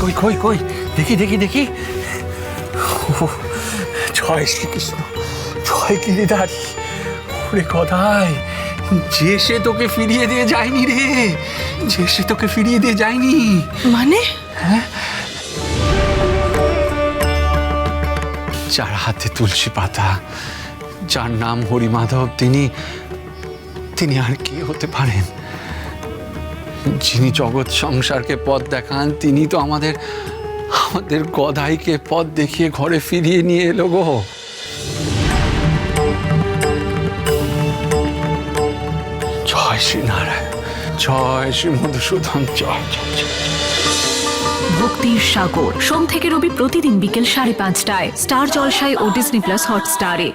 কই কই দেখি দেখি দেখি। ও, জয় শ্রীকৃষ্ণ জয় গিরিধারী। ওরে গদাই যে সে তোকে ফিরিয়ে দিয়ে যায়নি রে যে সে তোকে ফিরিয়ে দিয়ে যায়নি। মানে? যার হাতে তুলসী পাতা যার নাম হরিমাধব তিনি তিনি আর কে হতে পারেন? যিনি জগৎ সংসারকে পথ দেখান, তিনি তো আমাদের আমাদের গদাইকে পথ দেখিয়ে ঘরে ফিরিয়ে নিয়ে এলো গো। জয় শ্রী নারায়ণ জয় শ্রী মধুসূদন জয় জয়। ভক্তির সাগর, সোম থেকে রবি প্রতিদিন বিকেল সাড়ে পাঁচটায়। স্টার জলসায় ও ডিসনি প্লাস হটস্টারে।